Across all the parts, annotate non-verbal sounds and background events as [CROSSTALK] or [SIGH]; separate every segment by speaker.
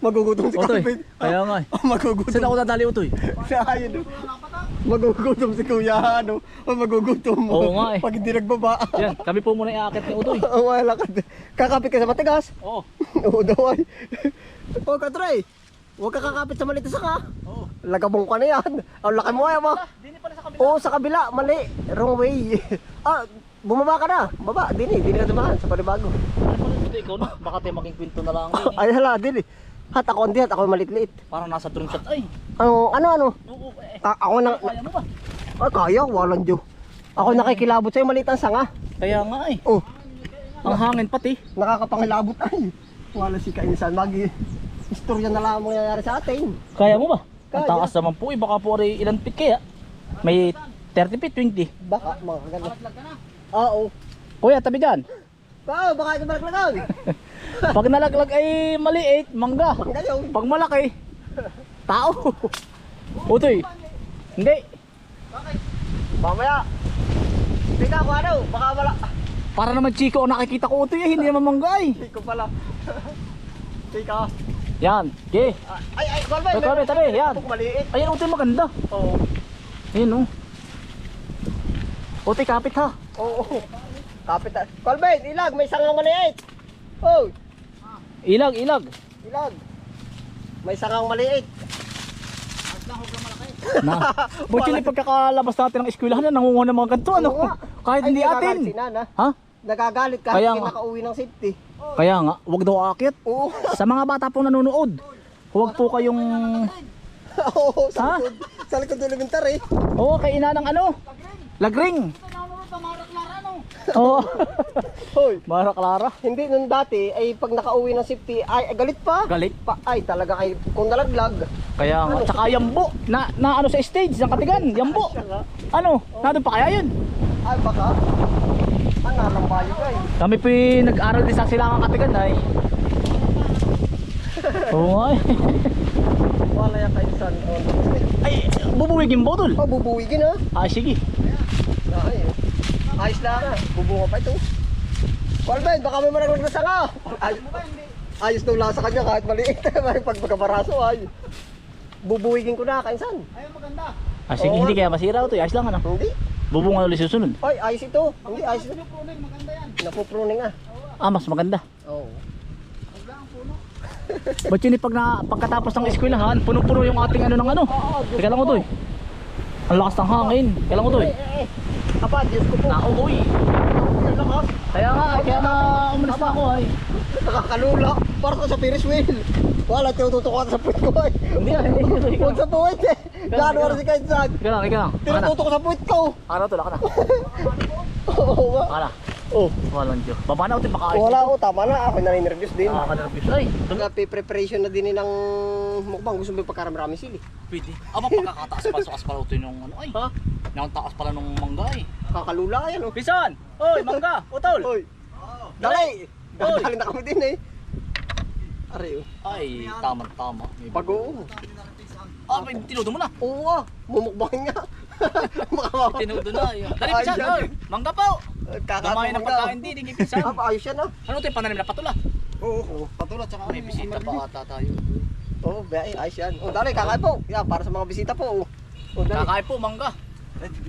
Speaker 1: Magugutom si
Speaker 2: Utoy,
Speaker 1: Calvin.
Speaker 2: kaya nga eh.
Speaker 1: Oh, magugutom.
Speaker 2: Saan ako dadali utoy?
Speaker 1: Sa ayun. oh. Magugutom si Kuya, ano? Oh, magugutom.
Speaker 2: Oo nga eh.
Speaker 1: Pag hindi nagbaba.
Speaker 2: Yan, kami po muna iakit ni utoy.
Speaker 1: Oh, [LAUGHS] wala ka. Kakapit ka sa matigas.
Speaker 2: Oo. [LAUGHS]
Speaker 1: Oo daw ay. Oh, Katray. Huwag ka kakapit sa maliit saka.
Speaker 2: Oo.
Speaker 1: Lagabong ka na yan. Ang laki mo ay mo.
Speaker 2: Dini pala sa kabila.
Speaker 1: Oo, sa kabila. Mali. Wrong way. [LAUGHS] ah, bumaba ka na. Baba. Dini. Dini ka dumaan sa panibago.
Speaker 2: Ano pala utoy, ikaw na. Baka tayo maging kwento na lang.
Speaker 1: Ay, hala. Dini. Hat ako hindi. Hat ako maliit-liit.
Speaker 2: Parang nasa drone shot ay.
Speaker 1: Ano, ano, ano?
Speaker 2: Oo, eh.
Speaker 1: Ka- ako na,
Speaker 2: Kaya mo ba?
Speaker 1: Ay, kaya, walang Diyo. Ako nakikilabot sa'yo, maliit ang sanga.
Speaker 2: Kaya nga eh.
Speaker 1: Oh,
Speaker 2: Ang hangin pati.
Speaker 1: nakakapangilabot ay. Wala si Kainisan. Magi, istorya na lang ang mangyayari sa atin.
Speaker 2: Kaya mo ba? Ang
Speaker 1: Kaya.
Speaker 2: taas naman po eh. Baka po rin ilan feet kaya? May 30 feet, 20.
Speaker 1: Baka, mga kaganda. Oo.
Speaker 2: Kuya, tabi dyan.
Speaker 1: Pao, baka ito malaklagan. [LAUGHS]
Speaker 2: Pag nalaglag ay maliit, mangga. Pag malaki, tao. Utoy. Hindi.
Speaker 1: Mamaya. Tika ko ano, baka wala.
Speaker 2: Para naman Chico ang nakikita ko utoy eh. Hindi naman mangga eh.
Speaker 1: Ko pala. [LAUGHS] Tika.
Speaker 2: Yan. Okay.
Speaker 1: Ay, ay, Colby.
Speaker 2: Ay, Colby, tabi, yan. Ayan utoy maganda.
Speaker 1: Oo.
Speaker 2: Ayun oh. Utoy kapit ha.
Speaker 1: Oo. Kapit na. Colby, ilag, may sangang maliit. Oh,
Speaker 2: Ilag, ilag.
Speaker 1: ilag. May sangang maliit.
Speaker 2: Na. [LAUGHS] Buti ni pagkakalabas natin ng eskwelahan na nangunguha ng mga ganito ano.
Speaker 1: Oo nga.
Speaker 2: Kahit hindi
Speaker 1: nagagalit
Speaker 2: atin.
Speaker 1: Si Nana.
Speaker 2: Ha?
Speaker 1: Nagagalit kahit
Speaker 2: Kaya
Speaker 1: hindi
Speaker 2: nga.
Speaker 1: nakauwi ng safety.
Speaker 2: Kaya nga, wag daw akit.
Speaker 1: Oo.
Speaker 2: Sa mga bata pong nanonood, huwag po kayong... [LAUGHS]
Speaker 1: Oo, sa
Speaker 2: Ha?
Speaker 1: likod. Sa likod ng elementary.
Speaker 2: Oo, kay ina ng ano? Lagring. Oo. [LAUGHS]
Speaker 1: Hoy.
Speaker 2: Mara Clara.
Speaker 1: Hindi nun dati ay pag nakauwi ng safety ay, ay galit pa.
Speaker 2: Galit.
Speaker 1: Pa, ay talaga kay kung nalaglag.
Speaker 2: Kaya nga, tsaka yambo. Na, na ano sa stage, ng katigan, yambo. Ano, nandun pa kaya yun?
Speaker 1: Ay baka. Ang nalambayo ka eh.
Speaker 2: Kami yung nag-aral din sa silangang katigan ay. [LAUGHS] Oo nga eh.
Speaker 1: Wala yan kayo san.
Speaker 2: Ay, bubuwigin mo tol.
Speaker 1: Pabubuwigin ha.
Speaker 2: Ah, sige.
Speaker 1: Ay, ayos ka. Bubunga pa ito. Colben, baka may malaglag na sanga. Ay, ayos daw lang sa kanya kahit maliit. [LAUGHS] May pagpagkabaraso ay. Bubuwigin ko na, kainsan.
Speaker 2: Ah, sige,
Speaker 1: Oo
Speaker 2: hindi kaya masira ito. Ayos lang ano.
Speaker 1: Hindi.
Speaker 2: Bubungan ulit susunod.
Speaker 1: Ay, ayos ito. Hindi, ayos ito. Napupruning ah.
Speaker 2: Ah, mas maganda.
Speaker 1: Oo. [LAUGHS]
Speaker 2: Ba't yun eh, pag na, pagkatapos ng eskwelahan, punong-puno yung ating ano ng ano. Teka lang ko to eh. Ang lakas ng hangin. Teka lang ko to eh.
Speaker 1: Eh, eh. Apa, Diyos ko po.
Speaker 2: Nauuy.
Speaker 1: Ang lakas.
Speaker 2: Kaya nga, kaya na umalis na ako ay.
Speaker 1: Nakakalula. Para ka sa Ferris wheel. Wala, tinututok ka sa puwit ko ay.
Speaker 2: Hindi ah, hindi.
Speaker 1: Huwag sa puwit eh. Wala si Kainsan.
Speaker 2: Teka lang, teka lang.
Speaker 1: Tinututok sa puwit ko.
Speaker 2: To, laka na. [LAUGHS]
Speaker 1: Oo nga.
Speaker 2: Baka na.
Speaker 1: Oh.
Speaker 2: Walang Diyos. Baba na ulit, baka ayos.
Speaker 1: Wala ko, tama na. Ako na-nervous din.
Speaker 2: Ah, ka-nervous. Ay,
Speaker 1: Pre-preparation na din ng mukbang. Gusto mo yung pagkarami sili.
Speaker 2: pwede. Aba, pagkakataas pa, sukas pala ito yung ano ay.
Speaker 1: Ha?
Speaker 2: Yung taas pala nung mangga ay.
Speaker 1: Kakalula yan oh.
Speaker 2: Pisan! Oy, mangga! [LAUGHS] Utol!
Speaker 1: Oy. Dali. Dali na kami din eh. Ari oh.
Speaker 2: Ay, tama-tama. May
Speaker 1: Pag oo.
Speaker 2: Ah, tinudo mo na.
Speaker 1: Oo ah. Mumukbangin nga.
Speaker 2: Tinudo na. yun. Dali,
Speaker 1: Ay,
Speaker 2: pisan!
Speaker 1: yan.
Speaker 2: Oy, mangga po! Damayan ng pagkain din, hindi pisan.
Speaker 1: Ayos yan ah.
Speaker 2: Ano ito yung pananim na patula?
Speaker 1: Oo. Patulad tsaka
Speaker 2: May bisita pa ata tayo.
Speaker 1: Oo, bay, ayos yan. Oh, dali, kakain po. Yan, para sa mga bisita po. Oh. Oh, dali.
Speaker 2: Kakain po, mangga.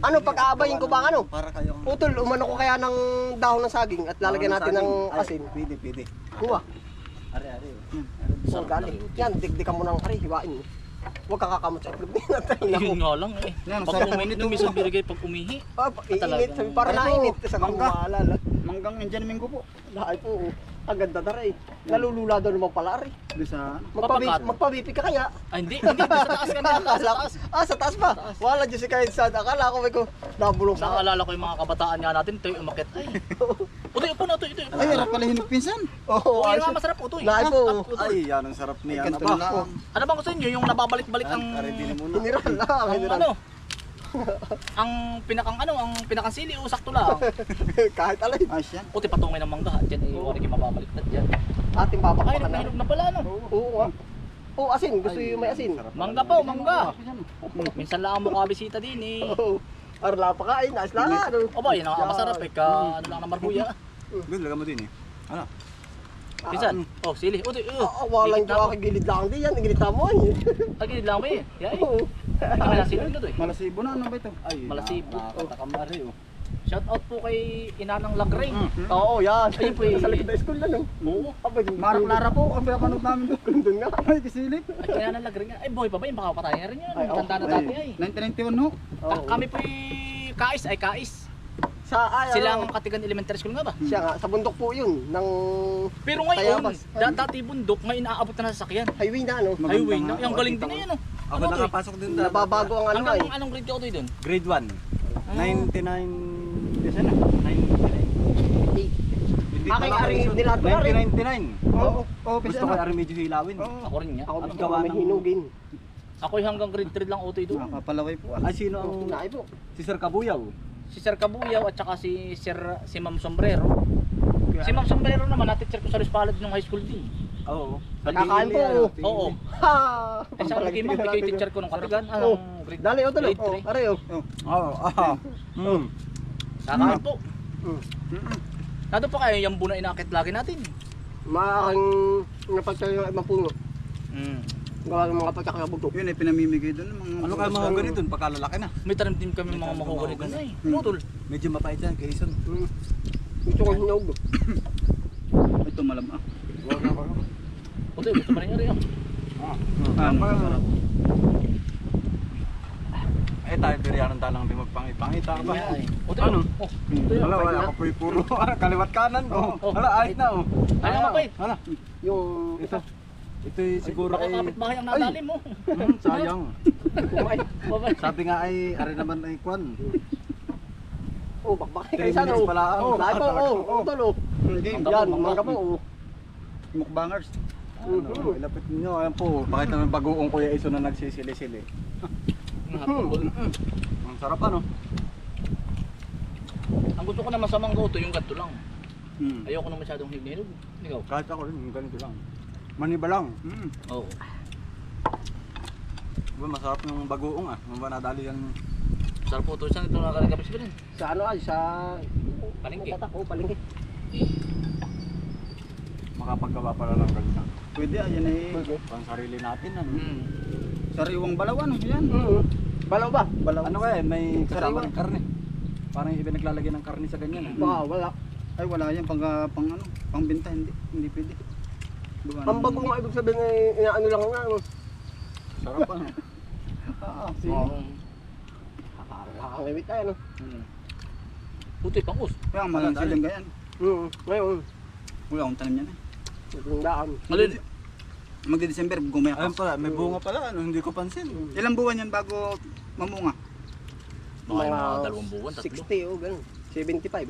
Speaker 1: Ano, pag-aabayin ko ba ano?
Speaker 3: Para kayo.
Speaker 1: Utol, umano ko kaya ng dahon ng saging at lalagyan natin ng asin.
Speaker 3: Pwede, pwede.
Speaker 1: Kuha.
Speaker 3: Ari, ari.
Speaker 1: So, dali. Yan, digdikan mo ng ari, hiwain mo. Huwag ka kakamot sa itlog din natin.
Speaker 2: Yun nga lang eh.
Speaker 3: Yan,
Speaker 2: Pag
Speaker 3: sarap
Speaker 2: umihi, nung minsan binigay pag umihi.
Speaker 1: Ah, iinit. Sabi, para
Speaker 3: Ano?
Speaker 1: nainit. Sa kang
Speaker 3: Mangga.
Speaker 1: maalala.
Speaker 3: Manggang Indian Mingo po.
Speaker 1: Lahat po. oh. Ang ganda na rin. Nalulula daw naman pala rin.
Speaker 3: Doon sa...
Speaker 1: Magpabipi ka kaya?
Speaker 2: Ay, hindi, hindi. Sa taas ka na. [LAUGHS] Sa
Speaker 1: Akala ko-
Speaker 2: taas.
Speaker 1: Ah, sa taas pa. Wala dyan si Kain Sad. Akala ko may ko nabulong sa
Speaker 2: Nakaalala ko yung mga kabataan nga natin, ito yung umakit. Ay, [LAUGHS] utoy, upo na, utoy, utoy.
Speaker 3: Ay, harap pala hinog pinsan.
Speaker 1: Oo,
Speaker 2: Oo, yung nga masarap, utoy.
Speaker 1: Lahat po.
Speaker 2: Ah, utoy.
Speaker 3: Ay, yan ang sarap niya.
Speaker 1: Ganito
Speaker 3: Aba.
Speaker 1: lang.
Speaker 2: Ano bang gusto niyo? Yung nababalik-balik ang...
Speaker 3: Ari, din muna.
Speaker 1: Hiniral lang.
Speaker 2: ang ano? Ang pinakang ano, ang pinakang sili o sakto lang. [LAUGHS]
Speaker 1: Kahit alay.
Speaker 3: Ayos yan.
Speaker 2: Puti patungay ng mangga. Diyan ay wala yung mababaliktad dyan.
Speaker 1: Ating
Speaker 2: Ay,
Speaker 1: papakapakan na.
Speaker 2: nagmahilog na pala ano.
Speaker 1: Oo nga. Oo, asin. Gusto yung may asin.
Speaker 2: Mangga po, mangga. Minsan lang ang mukabisita din eh.
Speaker 1: Oo. Arla pa kain. Ayos lang. Ano?
Speaker 2: Aba, yun ang masarap eh. Ka, ano lang na marbuya.
Speaker 3: Doon, lagyan mo din eh. Ano?
Speaker 2: Pisan. Oh, sili. Oh, di- oh.
Speaker 1: Ah, walang
Speaker 2: ako.
Speaker 1: jowa gilid lang di yan. Gilid mo ay.
Speaker 2: Ah, gilid lang ba eh. Yeah, eh. Kami na na to eh.
Speaker 3: Malasibo na, ano ba ito?
Speaker 4: Ay,
Speaker 2: Malasibo.
Speaker 4: Nakakatamari oh.
Speaker 2: Shout out po kay Inanang Lagring.
Speaker 1: Oo, yan.
Speaker 2: Ayun po, eh.
Speaker 1: Sa likod ng school na no.
Speaker 2: Oo.
Speaker 1: Abay,
Speaker 3: Marap Lara po, ang pinapanood namin doon.
Speaker 1: Doon nga.
Speaker 3: Ay, kisilip.
Speaker 2: Ay, kaya na Lagring. Ay, boy pa ba yun? Baka patay na rin yun.
Speaker 1: Ay, oo.
Speaker 2: Tanda na dati ay.
Speaker 3: 1991 ho.
Speaker 1: Oo.
Speaker 2: Ka- Kami po kais ay kais.
Speaker 1: Sa ay,
Speaker 2: Silang
Speaker 1: ano,
Speaker 2: Katigan Elementary School nga ba?
Speaker 1: siya nga, sa bundok po yun, ng
Speaker 2: Pero ngayon, da- dati bundok, ngayon naaabot na sa sasakyan.
Speaker 1: highway na.
Speaker 3: Maganda
Speaker 2: Highway
Speaker 3: nga.
Speaker 2: na. Yung galing din na yan, oh.
Speaker 4: Ako
Speaker 2: Ano to eh?
Speaker 4: nakapasok din dati.
Speaker 1: Nababago ang ano
Speaker 2: Hanggang
Speaker 1: ay.
Speaker 2: anong grade ka to doon?
Speaker 4: Grade 1.
Speaker 2: Ah.
Speaker 4: 99 Kasi na. 99. Hindi
Speaker 1: Aking
Speaker 4: pala
Speaker 1: ari
Speaker 4: ako
Speaker 1: nila ko na rin.
Speaker 4: 1999.
Speaker 3: Oo, oo,
Speaker 4: Gusto ko ari medyo hilawin.
Speaker 3: Oo.
Speaker 2: Ako rin nga.
Speaker 1: Ako gusto ko
Speaker 4: gawa
Speaker 1: may
Speaker 4: ng-
Speaker 1: hinugin.
Speaker 2: Ako hanggang grade 3 lang otoy doon.
Speaker 3: Nakapalaway po. ah.
Speaker 4: Ay sino ang
Speaker 1: Kinaay po.
Speaker 4: si Sir Kabuyaw?
Speaker 2: Si Sir Kabuyaw at saka si Sir si Ma'am Sombrero. Si Ma'am Sombrero naman, na-teacher ko sa Luis Palad nung high school din.
Speaker 4: Oo.
Speaker 1: Nagkakain po.
Speaker 2: Oo.
Speaker 1: Ha! [LAUGHS]
Speaker 2: Eh, sa Ma'am, ikaw yung teacher ko nung katigan.
Speaker 1: Oh.
Speaker 2: Grade?
Speaker 1: Dali, o tuloy. Oh,
Speaker 2: three.
Speaker 1: aray, oh.
Speaker 4: Oo. Ah. Mm.
Speaker 2: Kakain po.
Speaker 1: Hmm.
Speaker 2: Nado pa kayo yung buna inakit lagi natin.
Speaker 1: Maaking napagtayo ng ibang puno.
Speaker 2: Mm.
Speaker 1: Gawa ng mga pagkakabugtog.
Speaker 3: Yun ay pinamimigay doon mga
Speaker 4: Ano kaya mga ganito pagkalalaki na?
Speaker 2: May tanim din kami mga mahugani doon ay.
Speaker 3: Hmm.
Speaker 2: Ano tol?
Speaker 4: Medyo mapait yan kay Ison.
Speaker 1: Hmm. Gusto ko hinog. [COUGHS]
Speaker 3: Ito malam ah.
Speaker 2: Otoy, gusto pa rin?
Speaker 4: Masarap. Eh tayo biriyaran talang di magpangipangita ka ba?
Speaker 2: Otoy,
Speaker 4: Ano?
Speaker 2: Oh,
Speaker 4: Wala, wala ako po puro [LAUGHS] kaliwat kanan. Oh,
Speaker 2: Oh.
Speaker 4: wala, ayos na oh.
Speaker 2: Ano nga mapait?
Speaker 4: Wala.
Speaker 1: Yung
Speaker 4: Ito. Ito siguro ay...
Speaker 2: kapit bahay ang nadalim mo.
Speaker 4: Hmm, sayang. Sabi nga ay, ari naman ay kwan.
Speaker 1: Oh, bakbak kayo sa ano. Oh, lahat. Oh, oh, tol, oh. Yan, mangga po. oh.
Speaker 3: Mukbangers.
Speaker 4: Ano, ilapit niyo, ayan po. Bakit naman bagoong kuya Ison na nagsisili-sili? Ang sarap ano?
Speaker 2: Ang gusto ko naman sa mangga ito, yung ganito lang.
Speaker 3: Hmm.
Speaker 2: Ayoko na masyadong hinog. Ikaw?
Speaker 4: Kahit ako rin, yung ganito lang. Maniba lang.
Speaker 3: Hmm.
Speaker 2: Oo.
Speaker 4: Diba, masarap yung bagoong ah. Mga nadali yan.
Speaker 2: Sarap po ito. Saan ito nakakalagapit sa rin?
Speaker 1: Sa ano ay, sa...
Speaker 2: Palengke.
Speaker 1: Tatak, oh, palengke.
Speaker 4: Makapaggawa pala lang ganito.
Speaker 3: Pwede ah, yan ay
Speaker 4: Pang sarili natin ano.
Speaker 2: Hmm.
Speaker 3: sariwang balawan. Yan.
Speaker 1: Hmm. Balaw ba?
Speaker 3: Balawan.
Speaker 4: Ano kaya, may kasama ng karne. Parang iba naglalagay ng karne sa ganyan ah.
Speaker 1: Baka wala.
Speaker 3: Ay wala yan pang ah, pang ano, pang benta hindi hindi pwede. Diba,
Speaker 1: Ang bago nga ibig sabihin ay inaano lang nga. ano.
Speaker 4: Sarap ano.
Speaker 3: Ah, [LAUGHS] ah,
Speaker 2: Oo.
Speaker 1: Kakangawit tayo, no?
Speaker 2: Hmm. Puti pang us.
Speaker 3: Kaya malang
Speaker 4: Dali.
Speaker 3: silang ganyan.
Speaker 1: Hmm. Ngayon,
Speaker 3: Wala akong tanim yan eh.
Speaker 1: Yung daan.
Speaker 2: Malin.
Speaker 3: Magde-December gumaya
Speaker 4: Ayun
Speaker 3: ka.
Speaker 4: pala, may bunga pala ano, hindi ko pansin.
Speaker 3: Ilang buwan yan bago mamunga?
Speaker 2: Mga mga dalawang buwan, tatlo.
Speaker 1: 60 o gano'n. 75.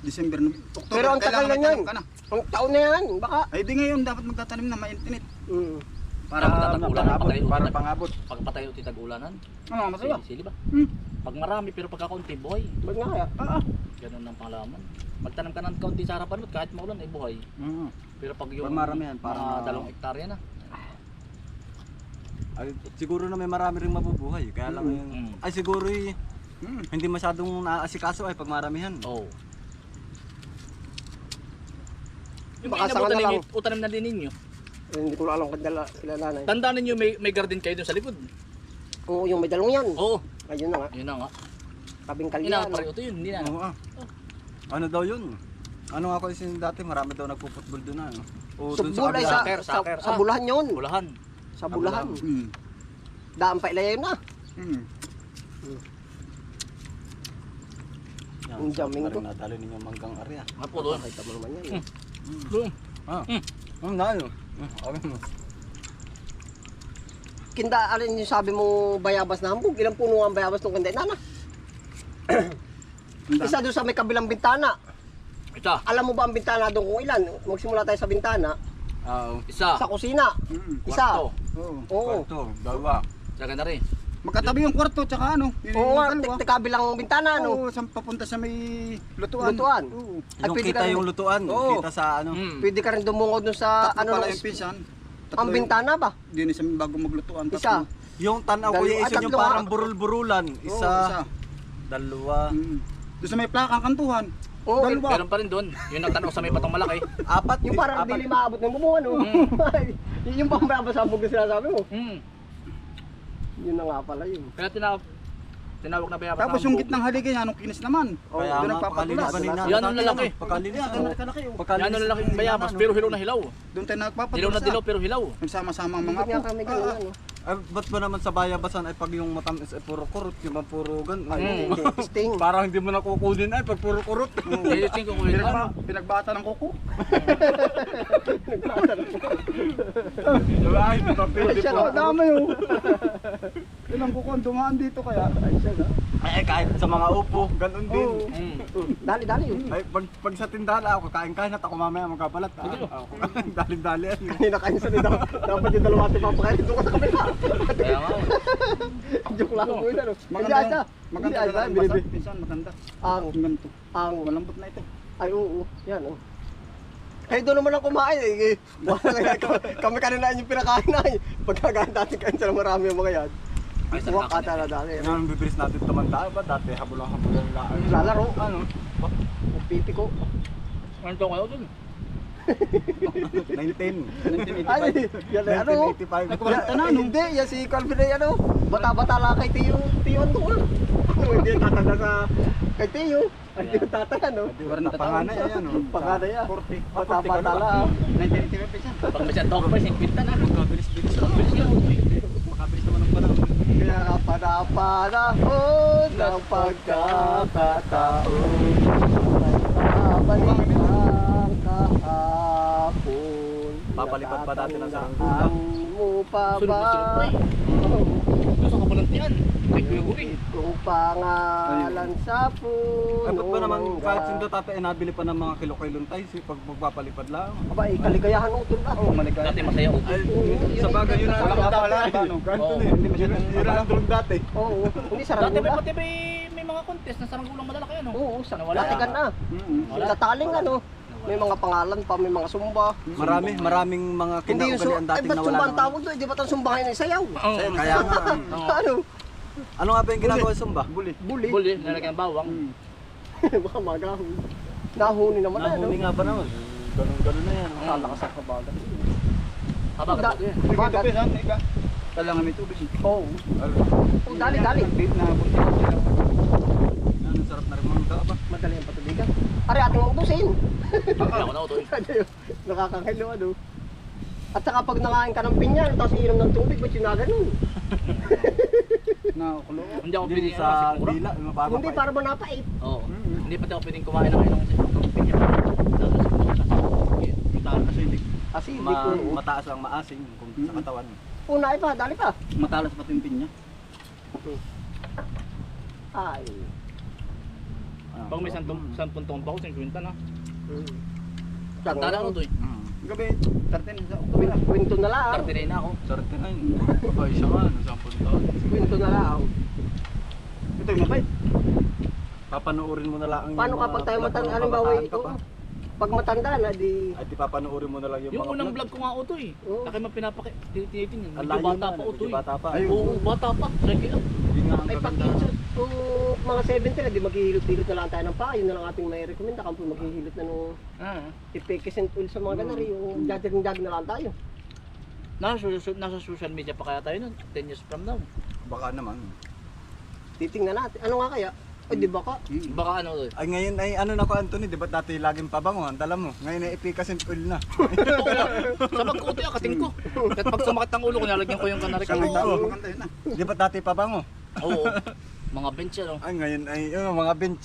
Speaker 3: December na. October,
Speaker 1: Pero ang tagal
Speaker 3: kailangan
Speaker 1: na
Speaker 3: may
Speaker 1: yan.
Speaker 3: tanim ka na.
Speaker 1: Ang taon na yan, baka.
Speaker 3: Ay di ngayon dapat magtatanim na mainit-init.
Speaker 1: Hmm.
Speaker 3: Para
Speaker 2: Dapat tatagulan na patay
Speaker 4: para pangabot.
Speaker 2: Pag patay tag-ulanan.
Speaker 3: ano masaya.
Speaker 2: Sili, sili ba?
Speaker 3: Hmm.
Speaker 2: Pag marami pero pagka kaunti, buhay.
Speaker 1: Ba't nga kaya?
Speaker 3: Ah, ah.
Speaker 2: Ganun ang pangalaman. Magtanong ka ng kaunti sa harapan mo, kahit maulan ay buhay.
Speaker 4: Mm.
Speaker 2: Pero pag yung
Speaker 4: marami yan,
Speaker 2: parang mga dalawang hektarya na.
Speaker 4: Ay, siguro na may marami ring mabubuhay. Kaya lang
Speaker 1: Mm.
Speaker 4: yung...
Speaker 2: Mm.
Speaker 4: Ay siguro y-
Speaker 3: Hmm.
Speaker 4: hindi masyadong naaasikaso ay pag maramihan.
Speaker 2: Oo. Yung
Speaker 1: Baka
Speaker 2: Baka inabutan ninyo,
Speaker 1: lang.
Speaker 2: utanim na din ninyo.
Speaker 1: Eh, hindi ko na alam kung dala, kilala
Speaker 2: Tandaan ninyo may, may garden kayo dun sa likod.
Speaker 1: Oo, yung may dalong yan.
Speaker 2: Oo,
Speaker 1: Ayun na nga.
Speaker 2: yun na nga.
Speaker 1: Tabing kalyan.
Speaker 2: Inaangat pa rin ito yun, hindi na.
Speaker 4: Oo ah. Ano daw yun? Ano nga ko sin dati marami daw nagpo-football doon na. Ano? O doon
Speaker 1: Subul ay
Speaker 4: kabila.
Speaker 1: sa,
Speaker 2: Soccer,
Speaker 1: sa,
Speaker 2: soccer.
Speaker 1: sa
Speaker 2: Ah.
Speaker 1: bulahan yun.
Speaker 2: Bulahan.
Speaker 1: Sa bulahan.
Speaker 3: Hmm.
Speaker 1: Daan pa ilayaw na.
Speaker 3: Hmm.
Speaker 4: Yan,
Speaker 1: Ang
Speaker 4: sarap
Speaker 1: jaming
Speaker 4: na rin
Speaker 1: to.
Speaker 4: Nadali ninyo manggang area.
Speaker 2: Nga po doon.
Speaker 1: Nakita mo naman yan. eh.
Speaker 2: Doon.
Speaker 4: Ah.
Speaker 2: Mm.
Speaker 4: Ang dahil. Mm, Okay mo.
Speaker 1: Kinda, alin yung sabi mo bayabas na hambog? Ilang puno ang bayabas nung kanda? Nana, isa doon sa may kabilang bintana.
Speaker 2: Isa.
Speaker 1: Alam mo ba ang bintana doon kung ilan? Magsimula tayo sa bintana.
Speaker 4: Ah,
Speaker 2: Isa.
Speaker 1: Sa kusina.
Speaker 3: Hmm.
Speaker 1: Isa.
Speaker 2: Kwarto.
Speaker 3: Oo.
Speaker 1: Oo.
Speaker 4: Kwarto, dalawa.
Speaker 2: Saka na rin.
Speaker 3: Magkatabi yung kwarto tsaka ano. Yun
Speaker 1: Oo
Speaker 3: yung
Speaker 1: nga, tek- kabilang bintana, no?
Speaker 3: Oo, sa papunta sa may lutuan.
Speaker 1: Lutuan.
Speaker 3: Oo.
Speaker 1: Ay,
Speaker 4: Yung
Speaker 1: pwede
Speaker 4: kita
Speaker 1: rin-
Speaker 4: yung lutuan,
Speaker 1: Oo.
Speaker 4: kita sa ano.
Speaker 2: Hmm.
Speaker 1: Pwede ka rin dumungod doon sa,
Speaker 3: Tatlo
Speaker 1: ano,
Speaker 3: pala yung pinsan.
Speaker 1: ang
Speaker 3: yung-
Speaker 1: bintana ba?
Speaker 3: Din isa bago maglutuan.
Speaker 1: Isa.
Speaker 3: tatlo.
Speaker 4: Yung tanaw
Speaker 1: Dalawa-
Speaker 4: kuya
Speaker 1: ah,
Speaker 4: Ison yung
Speaker 1: tatlo,
Speaker 4: parang
Speaker 1: ah.
Speaker 4: burul-burulan.
Speaker 3: Oo,
Speaker 4: Isa,
Speaker 3: isa.
Speaker 4: dalawa.
Speaker 3: Mm. Doon sa may plakang kantuhan.
Speaker 1: Oo,
Speaker 3: Dalawa.
Speaker 2: Meron pa rin doon. Yung nagtanong sa may batong malaki.
Speaker 4: Apat.
Speaker 1: yung parang
Speaker 4: apat.
Speaker 1: dili maabot ng bubong ano.
Speaker 2: Mm. [LAUGHS]
Speaker 1: yung pang babasabog na sinasabi mo.
Speaker 2: Hmm.
Speaker 1: Yun na nga pala yun.
Speaker 2: Kaya tinawag, tinawag na bayabas
Speaker 3: Tapos yung gitnang haligi niya, anong kinis naman?
Speaker 4: Kaya
Speaker 3: Doon
Speaker 4: pakalinis kanina.
Speaker 2: Yan ang lalaki.
Speaker 4: Pakalinis.
Speaker 3: Yan,
Speaker 4: ano?
Speaker 3: kalaki oh.
Speaker 4: Pakalinis.
Speaker 2: Yan ang lalaking bayabas, pero hilaw na hilaw.
Speaker 3: Doon tayo nagpapatulas.
Speaker 2: Hilaw na dilaw, pero hilaw.
Speaker 3: Nagsama-sama ang mga
Speaker 1: Bakit ano?
Speaker 4: Ay, ba't ba naman sa bayabasan ay pag yung matamis ay puro kurot, yung mga puro gan.
Speaker 1: Ay,
Speaker 4: Ay,
Speaker 1: hindi. [LAUGHS] Sting.
Speaker 4: Parang hindi mo na kukunin ay pag puro kurot.
Speaker 2: Editing ko kung ito.
Speaker 3: Pinagba, pinagbata ng kuko.
Speaker 4: Diba? Ay, ba pwede
Speaker 1: Siya
Speaker 4: po.
Speaker 1: na, dami
Speaker 3: yun. Ilang kuko ang dumaan dito kaya.
Speaker 1: Ay, siya na.
Speaker 4: Ay, kahit sa mga upo, ganun din.
Speaker 1: Oo.
Speaker 2: Hmm.
Speaker 1: Dali, dali yun.
Speaker 4: Ay, pag, pag sa tindahan ako, kain-kain at ako mamaya magkapalat. Ah, ako, [LAUGHS] dali-dali. yan.
Speaker 1: Kanina kayo sa nila. Dapat yung dalawa natin papakain. Doon ka sa kabila.
Speaker 2: Kaya nga. [LAUGHS]
Speaker 1: Joke lang mo yun ano. Hindi asa. Hindi asa. Binibi.
Speaker 3: Pinsan, maganda.
Speaker 1: Ang,
Speaker 3: ganito.
Speaker 1: ang,
Speaker 3: Malambot na ito.
Speaker 1: ay oo. Yan oh. Ay doon naman ang kumain eh. [LAUGHS] Kaya kami kanina yung pinakain na eh. Pagkagahan dati kain sila marami yung mga yan.
Speaker 2: Ay, sa nakakot.
Speaker 1: ata na dali.
Speaker 4: Yan ang bibilis natin tumanda ba? Dati habol-habol ang laan.
Speaker 1: Lalaro.
Speaker 4: Ano?
Speaker 1: Ang pipi ko.
Speaker 2: Ano to kayo dun?
Speaker 4: 19.
Speaker 3: 1985.
Speaker 1: Ay, yan eh, ano?
Speaker 4: 1985.
Speaker 3: Nagkumalita na,
Speaker 1: Eh,
Speaker 3: no?
Speaker 1: Hindi, yan si Calvin ay ano. Bata-bata lang kay Tiyo. Tiyo ano ah. Hindi tatanda sa kay Tiyo. Ay, Tiyo tatanda no.
Speaker 4: Panganay yan. oh. [LAUGHS]
Speaker 1: Panganay yan.
Speaker 3: 40.
Speaker 1: Bata-bata lang.
Speaker 3: 1985 pinsan.
Speaker 2: Pag may siyang pa, 50 na.
Speaker 3: Magkabilis-bilis.
Speaker 2: Bilis yun.
Speaker 3: Makabilis naman ang panahon.
Speaker 1: Kaya ka panapanahon ng pagkakataon. Babalik ang kahapon.
Speaker 4: Papalipad pa natin ang.
Speaker 1: Natatandaan mo pa ba?
Speaker 2: Eh. Gusto ka palantian. Kay Kuya Guri.
Speaker 1: Kung pangalan sa puno.
Speaker 4: Ay, ba't ba naman kahit
Speaker 1: ga-
Speaker 4: sindo tatay ay nabili pa ng mga kilo-kilong tayo si pag magpapalipad lang.
Speaker 1: Aba, eh, kaligayahan utol na.
Speaker 3: Oo, maligaya.
Speaker 2: Dati masaya upo.
Speaker 4: Ay, sa bagay yun ang dati.
Speaker 3: wala, ano?
Speaker 4: Ganito na eh. Hindi yun ang tulog dati.
Speaker 1: Oo, hindi
Speaker 2: Dati
Speaker 1: saranggola.
Speaker 2: may pati may, may mga contest na saranggulang malalaki ano.
Speaker 1: Oo, sa
Speaker 2: Nawala.
Speaker 1: dati ka na.
Speaker 2: Wala.
Speaker 1: Sa taling ano, may mga pangalan pa, may mga sumba.
Speaker 4: Marami, maraming mga
Speaker 1: Hindi yung
Speaker 4: kinaugalian
Speaker 1: sumba, eh
Speaker 4: dating
Speaker 1: ba't
Speaker 4: nawala
Speaker 1: sumba ang
Speaker 4: naman.
Speaker 1: tawag doon? Di ba itong sumbahin ay sayaw?
Speaker 2: Oo.
Speaker 4: Kaya nga. [LAUGHS]
Speaker 1: Ano?
Speaker 4: Ano nga ba yung ginagawa sa Sumba?
Speaker 3: Buli.
Speaker 1: Buli.
Speaker 2: Buli, nalagyan ng bawang.
Speaker 3: Mm. [LAUGHS]
Speaker 1: Baka magahon. Nahuni naman na, ano?
Speaker 4: Nahuli nga ba naman? Ganun-ganun na yan.
Speaker 1: Kalakas ang kabagat.
Speaker 2: Haba ka
Speaker 1: Da-
Speaker 2: yan.
Speaker 3: Sige,
Speaker 1: Bagat.
Speaker 3: tubig, ha? Ika. Kailangan may tubig.
Speaker 1: Oo. Oh, dali, dali.
Speaker 3: Date na.
Speaker 4: Ano, sarap na rin mga ba?
Speaker 1: Madali ang patubigan. Ari, ating utusin.
Speaker 2: Kaya ako na ito.
Speaker 1: Nakakakilo, ano? At saka pag nakain ka ng pinyan, tapos iinom ng tubig, ba't yun na ganun?
Speaker 3: Nakakulo.
Speaker 2: Hindi ako
Speaker 4: Hindi
Speaker 2: pwedeng
Speaker 4: sa dila, mababa
Speaker 1: Hindi,
Speaker 4: pa.
Speaker 1: para ba napait?
Speaker 2: Oo. Hindi pati ako pwedeng kumain ng ilang pinya.
Speaker 3: Kasi hindi.
Speaker 1: Kasi hindi
Speaker 4: Ma
Speaker 1: ko.
Speaker 4: mataas ang maasing kung sa katawan.
Speaker 1: Unay pa, dali pa.
Speaker 3: Matalas pati yung pinya.
Speaker 1: Ay.
Speaker 2: Pag may santong, sampung taon pa ako, 50 na.
Speaker 1: Hmm.
Speaker 2: Tanda na ako to eh.
Speaker 4: Mm.
Speaker 3: Gabi, 13 sa.
Speaker 1: Kwin- Kwento na lang.
Speaker 2: 39 na ako.
Speaker 4: Sarap din ay. Babay siya nga, ano, 10 taon.
Speaker 1: Kwento na lang.
Speaker 3: Ito yung mabait.
Speaker 4: Papanoorin mo na lang yung
Speaker 1: Paano kapag tayo matanda,
Speaker 4: ng
Speaker 1: halimbawa,
Speaker 4: ka
Speaker 1: oo.
Speaker 4: pa.
Speaker 1: pag matanda na, di...
Speaker 4: Ay di papanoorin mo na lang yung,
Speaker 2: Yung
Speaker 4: mga
Speaker 2: unang vlog ko nga ako to eh.
Speaker 1: Oo.
Speaker 2: Laki mo pinapaki, tinitingnan.
Speaker 4: Ang
Speaker 2: Medyo bata pa ako to
Speaker 4: medyo
Speaker 2: eh.
Speaker 4: bata pa.
Speaker 3: Ay,
Speaker 2: Oo, bata pa. Sige.
Speaker 4: Yun nga ang.
Speaker 1: Kung mga 70 na, di maghihilot-hilot na lang tayo ng paa. Yun na lang ating may recommend. Kung po maghihilot na nung
Speaker 2: Ah.
Speaker 1: ipekis and oil sa mga ganari. Yung jadjag-jag na lang tayo.
Speaker 2: Nasa, nasa social media pa kaya tayo nun, 10 years from now.
Speaker 4: Baka naman.
Speaker 1: Titingnan natin. Ano nga kaya? Ay, di ba ka?
Speaker 2: Baka ano to eh.
Speaker 4: Ay ngayon ay ano na ko Anthony, di ba dati laging pabango, ang dala mo. Ngayon ay ipikas and oil na. [LAUGHS]
Speaker 2: Sa pagkuti ah, kating ko. Kahit pag sumakit ang ulo ko, nalagyan ko yung kanari ko.
Speaker 4: Di ba dati pabango?
Speaker 2: Oo. [LAUGHS] Mga bench yan oh.
Speaker 4: Ay ngayon ay yung mga bench.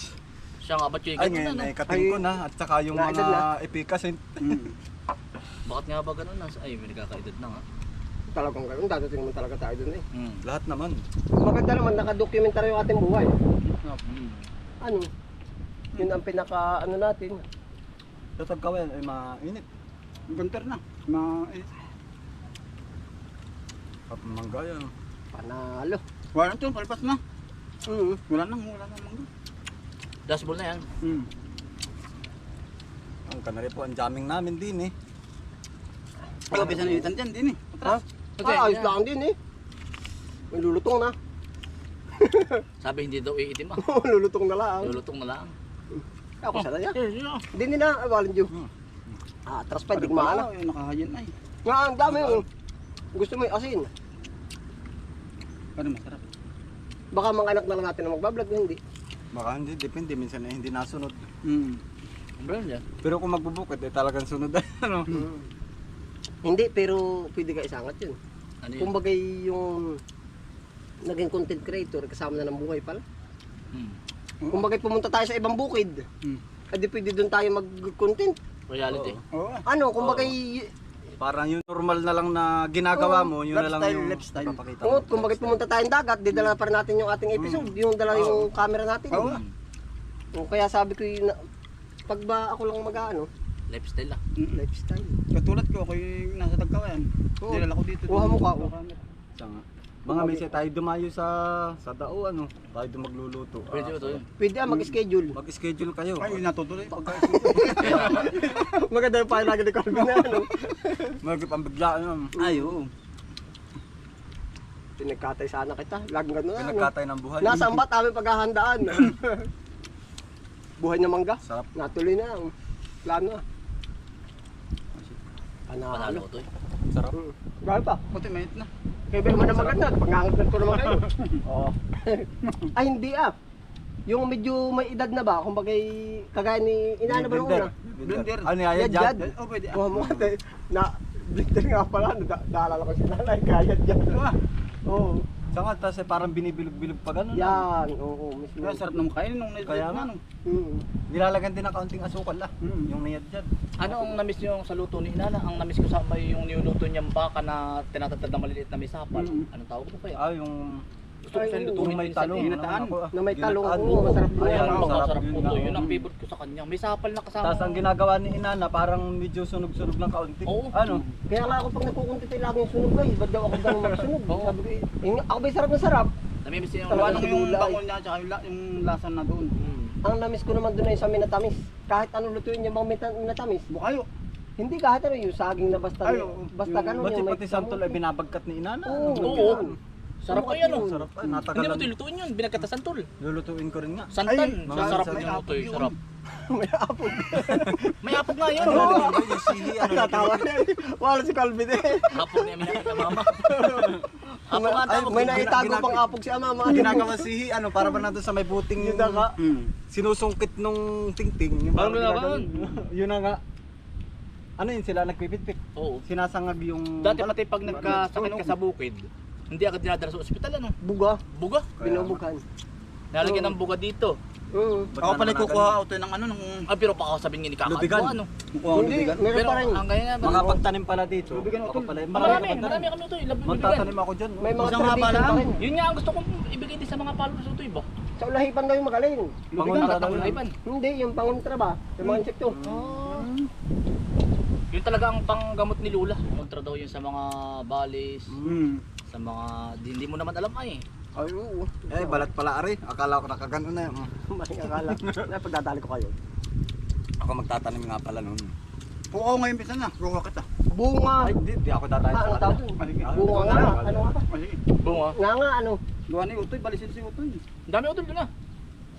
Speaker 2: Siya nga ba't yung
Speaker 4: Ay
Speaker 2: ganun
Speaker 4: ngayon
Speaker 2: ano?
Speaker 4: ay kating ko na at saka yung
Speaker 1: Naedad
Speaker 4: mga
Speaker 1: na.
Speaker 4: ipikas and
Speaker 3: Mm.
Speaker 2: Bakit nga ba ganun? Nas- Ay, may nagkakaedad na nga.
Speaker 1: Talagang ganun. Dadating naman talaga tayo dun eh.
Speaker 2: Hmm.
Speaker 4: lahat naman.
Speaker 1: Maganda naman, nakadokumentary yung ating buhay.
Speaker 2: Hmm.
Speaker 1: Ano? Yun ang pinaka, ano natin.
Speaker 4: Sa pagkawin ay mainit.
Speaker 3: Gunter na. Ma eh,
Speaker 4: Kapamangga yan.
Speaker 1: Panalo.
Speaker 3: wala na to, palpas na.
Speaker 1: Mm.
Speaker 3: Wala nang, wala nang mangga.
Speaker 2: Dashboard na yan.
Speaker 3: Mm.
Speaker 4: Ang kanari po, ang jamming namin din eh.
Speaker 3: Ay, sa nilitan dyan din eh.
Speaker 1: Ha?
Speaker 2: Okay,
Speaker 1: ah, ayos lang din eh. May lulutong na. [LAUGHS]
Speaker 2: Sabi hindi daw iitim ah. [LAUGHS]
Speaker 1: lulutong na lang.
Speaker 2: Lulutong na lang.
Speaker 1: Ako sana niya.
Speaker 2: Eh, ah.
Speaker 1: Hindi nila, ay, walang Diyo.
Speaker 4: Hmm.
Speaker 1: Ah, atras pa, digmaan na.
Speaker 3: Yung nakahayin ay.
Speaker 1: Nga, ang dami yung. Gusto mo yung asin.
Speaker 3: Ano masarap.
Speaker 1: Baka mga anak na lang natin na magbablog, hindi.
Speaker 4: Baka hindi, depende. Minsan ay hindi nasunod.
Speaker 3: Mm.
Speaker 2: Meron yan.
Speaker 4: Pero kung magbubukit, eh talagang sunod [LAUGHS] ano.
Speaker 1: Hindi, pero pwede ka isangat yun.
Speaker 2: Ano yun?
Speaker 1: Kumbaga yung naging content creator, kasama na ng buhay pala.
Speaker 2: Hmm.
Speaker 1: Kumbaga pumunta tayo sa ibang bukid.
Speaker 3: Mm.
Speaker 1: Adi pwede doon tayo mag-content.
Speaker 2: Reality.
Speaker 3: Oo.
Speaker 1: Ano, kumbaga
Speaker 4: Parang yung normal na lang na ginagawa mo, yun na lang
Speaker 3: Lifestyle,
Speaker 4: yung
Speaker 3: lifestyle.
Speaker 4: papakita
Speaker 1: Oo,
Speaker 4: mo.
Speaker 1: kumbaga pumunta tayong dagat, didala pa rin natin yung ating episode, yung dala yung camera natin.
Speaker 3: Oo.
Speaker 1: Oo, kaya sabi ko yun, na- pag ba ako lang mag-ano,
Speaker 2: Lifestyle ah.
Speaker 3: Mm.
Speaker 1: lifestyle.
Speaker 3: Katulad ko, ako yung nasa Tagkawayan.
Speaker 1: Oo.
Speaker 3: Dinala ko dito.
Speaker 1: Kuha mo ka, oh.
Speaker 4: nga. Mga minsan tayo dumayo sa sa dao ano, tayo magluluto.
Speaker 2: Pwede
Speaker 4: Ah,
Speaker 2: ba yun?
Speaker 1: Pwede ah, mag-schedule.
Speaker 4: Mag-schedule kayo.
Speaker 3: Ay, natutuloy. Pagka [LAUGHS]
Speaker 1: Maganda yung payo lagi ni Calvin na ano.
Speaker 4: Magpambiglaan naman.
Speaker 3: Ay, oo.
Speaker 1: Pinagkatay sana kita, laging gano'n. Ano.
Speaker 4: Pinagkatay ng buhay.
Speaker 1: Nasa ambat aming paghahandaan. [LAUGHS] Buhay na mangga.
Speaker 4: Sarap.
Speaker 1: Natuloy na. ang Plano ah.
Speaker 2: Panalo
Speaker 1: Panalo.
Speaker 2: to eh.
Speaker 4: Sarap.
Speaker 1: Hmm. Gawin pa.
Speaker 3: Puti, mainit na.
Speaker 1: Kaya ba naman ang maganda? Pangangat ko naman kayo. Oo. [LAUGHS] Ay hindi ah. Yung medyo may edad na ba? Kumbaga kagaya ni inana ba nung una?
Speaker 3: Blender.
Speaker 4: Ano yan?
Speaker 1: Yad,
Speaker 4: Jad?
Speaker 1: yad.
Speaker 3: Oh, pwede.
Speaker 1: Mo kasi na blender nga pala. Na, naalala ko si nanay. Kaya dyan. Oo.
Speaker 4: Saka tas eh, parang binibilog-bilog pa gano'n.
Speaker 1: Yan. Oo. Mismo.
Speaker 3: Kaya sarap ng kainin nung
Speaker 4: Kaya nga.
Speaker 3: ano.
Speaker 1: Hmm.
Speaker 4: Nilalagyan din ng kaunting asukal lah.
Speaker 3: Mm.
Speaker 4: Yung niyad dyan.
Speaker 2: Ano ang namiss niyo sa luto ni Inana? Ang namiss ko sa may yung niluluto niyang baka na tinatatad na maliliit na may sapal.
Speaker 3: Mm.
Speaker 2: Anong tawag ko kaya?
Speaker 4: Ah, yung
Speaker 2: Gusto ko
Speaker 1: Ay,
Speaker 2: siya
Speaker 1: oo.
Speaker 2: lutuin
Speaker 4: yung may talong.
Speaker 2: eh.
Speaker 3: ginataan.
Speaker 1: Na may talong. Oo, masarap po yan.
Speaker 4: Masarap
Speaker 2: po to. Yun ang favorite ko sa kanya. May sapal na kasama.
Speaker 4: Tapos ang ginagawa ni Inana, parang medyo sunog-sunog ng kaunti.
Speaker 2: Oo.
Speaker 4: Ano?
Speaker 1: Kaya nga ako pag nagkukunti tayo lagi yung sunog guys. Ba't daw ako daw magsunog? Sabi ko, eh, ako ba sarap na sarap?
Speaker 2: Namimiss niya yung
Speaker 1: si
Speaker 3: yung bangon niya, tsaka yung, la- yung lasa na doon.
Speaker 2: Hmm.
Speaker 1: Ang namis ko naman doon ay sa minatamis. Kahit anong lutuin niya bang minata- minatamis.
Speaker 3: Bukayo.
Speaker 1: Hindi kahit ano yung saging na basta
Speaker 3: Ay,
Speaker 1: basta
Speaker 3: Yung-
Speaker 1: ganun
Speaker 4: Ba't
Speaker 1: yung
Speaker 4: si pati santol ay binabagkat ni Inana?
Speaker 1: Oo,
Speaker 4: Ano?
Speaker 2: Sarap kaya no?
Speaker 4: Sarap ay,
Speaker 2: Hindi
Speaker 4: natagalan.
Speaker 2: luto lutuin yun. Binagkata santol.
Speaker 4: Lulutuin ko rin nga.
Speaker 2: Santan.
Speaker 3: Ay,
Speaker 2: Sa
Speaker 4: mga
Speaker 2: sarap
Speaker 4: santan.
Speaker 2: niya luto
Speaker 3: May
Speaker 2: eh. Sarap. [LAUGHS]
Speaker 1: May apog.
Speaker 2: May apog nga yun. [LAUGHS]
Speaker 4: Ano? Yung sihi, ano
Speaker 1: Natawa na. [LAUGHS] Wala si Calvin eh.
Speaker 2: Apog niya minakita mama. Apog nga
Speaker 1: Ay,
Speaker 2: tawag.
Speaker 1: may naitago pang apog si ama. mga-
Speaker 4: Ginagawa sihi, ano, para ba nandun sa may buting
Speaker 1: Yun na nga.
Speaker 3: Mm.
Speaker 4: sinusungkit nung tingting. Yung
Speaker 2: Parang ginagawa
Speaker 4: ginagawa- Yun na nga. Ano yun sila nagpipitpit?
Speaker 2: Oo.
Speaker 4: Sinasangag yung...
Speaker 2: Dati pati pag nagkasakit ka sa bukid, hindi agad dinadala sa ospital ano.
Speaker 1: Buga.
Speaker 2: Buga.
Speaker 1: Binubughan.
Speaker 2: Nalagyan ng buga dito.
Speaker 1: Mm.
Speaker 4: Ba't
Speaker 3: Ako
Speaker 4: na
Speaker 3: pala
Speaker 4: naman
Speaker 3: kukuha auto ng ano, nung
Speaker 2: Ah, pero baka sabihin nga ni Kaka.
Speaker 4: Lubigan.
Speaker 2: Ano?
Speaker 3: kukuha ng
Speaker 1: Hindi,
Speaker 3: lubigan.
Speaker 1: meron
Speaker 2: Pero
Speaker 1: pa rin.
Speaker 2: ang ganyan na.
Speaker 4: Makapagtanim pala dito.
Speaker 3: Lubigan
Speaker 4: Ako
Speaker 3: utol.
Speaker 4: pala.
Speaker 2: Marami,
Speaker 4: Marami,
Speaker 2: marami kami ito. Lubigan.
Speaker 4: Magtatanim ako dyan.
Speaker 1: May mga
Speaker 3: Isang haba
Speaker 1: tradition
Speaker 3: lang.
Speaker 1: pa rin.
Speaker 2: Yun nga ang gusto kong ibigay din sa mga followers ito iba.
Speaker 1: Sa ulahipan daw yung magaling.
Speaker 2: Lubigan
Speaker 4: Panguntra
Speaker 2: at
Speaker 4: daw
Speaker 2: ang
Speaker 4: yun.
Speaker 2: laiban.
Speaker 1: Hindi, yung pangontra ba? Yung mga insekto.
Speaker 2: Yun talaga ang panggamot ni Lula. Kontra daw yun sa mga balis,
Speaker 3: Mm.
Speaker 2: Sa mga di, hindi mo naman alam ay.
Speaker 1: Ay, oo.
Speaker 4: Eh, balat pala ari. Akala ko nakagano na [LAUGHS] yun.
Speaker 1: Maling akala. Na pagdadali ko kayo.
Speaker 4: Ako magtatanim nga pala noon.
Speaker 3: Ako ngayon pisan na, kukuha kita.
Speaker 1: Bunga.
Speaker 4: Ay, hindi. Di ako tatayo
Speaker 1: Ah,
Speaker 4: sa
Speaker 1: ano
Speaker 4: kanila.
Speaker 1: Bunga nga. Ano nga pa?
Speaker 2: Bunga.
Speaker 1: Nga nga, ano?
Speaker 3: Gawa ni Utoy, balisin si Utoy.
Speaker 2: Ang dami utol doon ah.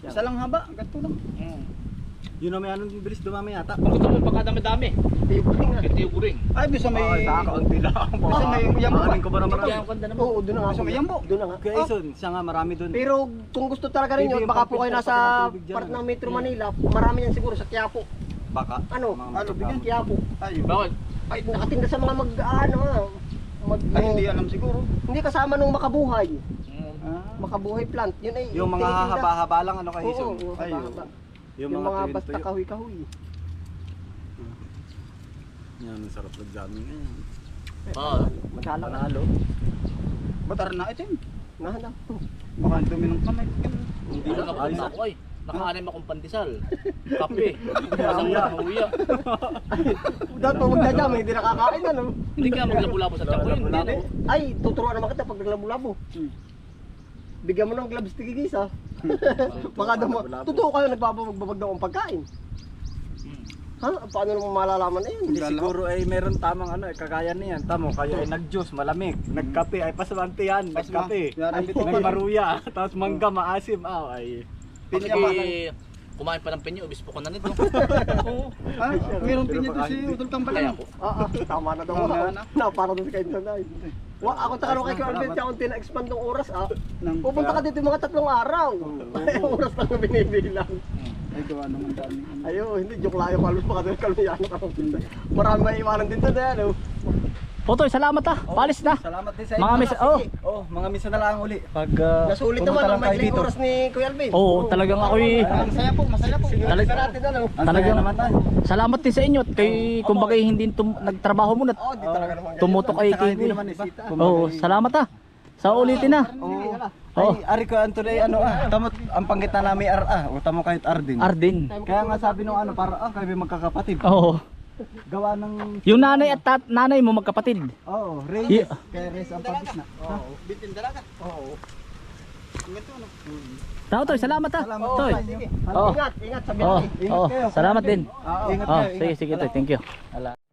Speaker 3: Isa lang haba, ganito lang.
Speaker 2: Mm.
Speaker 4: Yun na may anong bilis dumami yata.
Speaker 2: Gusto mo pagkadami-dami, kitiyo ko rin.
Speaker 3: Ay, bisa may...
Speaker 4: Ay, kaunti lang.
Speaker 3: Bisa may yambo ba?
Speaker 4: Aanin ko ba naman ang
Speaker 2: ganda naman.
Speaker 1: Oo, doon na nga.
Speaker 3: Gusto mo yambo?
Speaker 1: Doon na nga.
Speaker 4: Kaya Ison, siya nga marami doon.
Speaker 1: Pero kung gusto talaga rin yun, baka po kayo nasa part ng Metro Manila, marami yan siguro sa Quiapo.
Speaker 4: Baka.
Speaker 1: Ano?
Speaker 3: Ano, bigyan?
Speaker 1: Quiapo.
Speaker 3: Ay,
Speaker 2: Bakit?
Speaker 1: Ay, nakatinda sa mga mag, ano ah, mag,
Speaker 3: ay, hindi alam siguro.
Speaker 1: hindi kasama nung makabuhay.
Speaker 3: Ah.
Speaker 1: Makabuhay plant. Yun ay,
Speaker 4: Yung mga haba-haba lang ano kay
Speaker 1: Oo, haba-haba.
Speaker 4: Yung,
Speaker 1: Yung, mga basta
Speaker 4: tuyo-tuyo.
Speaker 1: kahoy-kahoy.
Speaker 4: Yan, ang sarap nagjamming ngayon.
Speaker 2: Ah,
Speaker 1: Madalang.
Speaker 4: Panalo.
Speaker 3: Ba't aran na itim?
Speaker 1: Nahanap.
Speaker 3: Baka ang dumi ng kamay.
Speaker 2: hindi lang ako
Speaker 4: Ayos.
Speaker 2: na ako ay. Nakaanim akong pandesal. [LAUGHS] Kape. Masang [LAUGHS] na huya.
Speaker 1: Dapat pag magdadam, hindi nakakain ano.
Speaker 2: Hindi kaya maglabo-labo sa tiyan ko yun.
Speaker 1: Ay, tuturuan naman kita pag naglabo-labo.
Speaker 3: Hmm.
Speaker 1: Bigyan mo ng gloves tigigis ha. [LAUGHS] Baka daw mo, totoo kayo nagbabagbabag daw ang pagkain. Ha? Paano naman malalaman na yun?
Speaker 4: Hindi siguro ay meron tamang ano, eh, kagaya niyan. Tamo, kayo ay nag-juice, malamig. Nagkape, ay paswante yan. Nagkape. [LAUGHS] Nagmaruya. [LAUGHS] Tapos mangga, maasim. Ah, ay.
Speaker 2: Kasi Kumain pa ng penyo, obispo ko na nito. Oo.
Speaker 3: Ah, mayroong pinya doon si Utol Tambal.
Speaker 2: Kaya
Speaker 3: ano?
Speaker 2: ko.
Speaker 1: Oo, tama na daw.
Speaker 3: Na.
Speaker 1: Na, para doon sa kainsan na. Wa, ako takano kay Kuya Alvin, ako tina-expand ng oras ah.
Speaker 3: Nang-
Speaker 1: Pupunta ka dito yung mga tatlong araw. Ay, [LAUGHS] oras lang ang binibilang.
Speaker 3: Ay, gawa naman dami.
Speaker 1: Ayo, hindi joke lang yung kalos pa kasi kaluyano ka. Marami may iwanan din to na.
Speaker 2: Otoy, salamat ah. Palis na.
Speaker 4: Salamat din sa
Speaker 2: Mga
Speaker 4: inyo.
Speaker 2: misa, oh.
Speaker 4: Oh, mga misa na lang uli. Pag uh,
Speaker 1: Nasulit naman ang mailing oras ni Kuya Alvin.
Speaker 2: Oo, talagang ako'y
Speaker 3: Masaya po, masaya po.
Speaker 2: Talag-
Speaker 1: Talaga natin ano.
Speaker 2: talagang
Speaker 4: naman tayo.
Speaker 2: salamat din sa inyo at kay kumbaga hindi tum- nagtrabaho muna.
Speaker 1: Oo, di talaga naman.
Speaker 2: Tumutok kay
Speaker 4: naman isita.
Speaker 2: Oo, salamat ah. Sa ulitin na.
Speaker 1: Oo.
Speaker 2: Oh.
Speaker 4: Ay, ari ko Anthony, ano ah, tamot ang panggitna namin R ah, o tamo kahit R din.
Speaker 2: Ardin.
Speaker 4: Kaya nga sabi nung ano, para ah, kami magkakapatid.
Speaker 2: Oo.
Speaker 4: Gawa ng
Speaker 2: Yung nanay at tat- nanay mo magkapatid.
Speaker 4: Oo, Reyes.
Speaker 2: Yeah.
Speaker 4: Kaya Reyes ang pagkitna.
Speaker 1: Oo. Bitin dalaga. Oo.
Speaker 2: Tao Toy, salamat ah.
Speaker 4: Salamat,
Speaker 2: Toy.
Speaker 1: Sige.
Speaker 2: Oo.
Speaker 1: Ingat, ingat sa
Speaker 2: Oh,
Speaker 1: biyahe.
Speaker 4: Ingat
Speaker 2: oh,
Speaker 4: kayo.
Speaker 2: salamat din.
Speaker 4: Oo, ingat
Speaker 2: Oh,
Speaker 4: kayo.
Speaker 2: sige,
Speaker 4: ingat.
Speaker 2: sige Toy, thank you.
Speaker 5: We've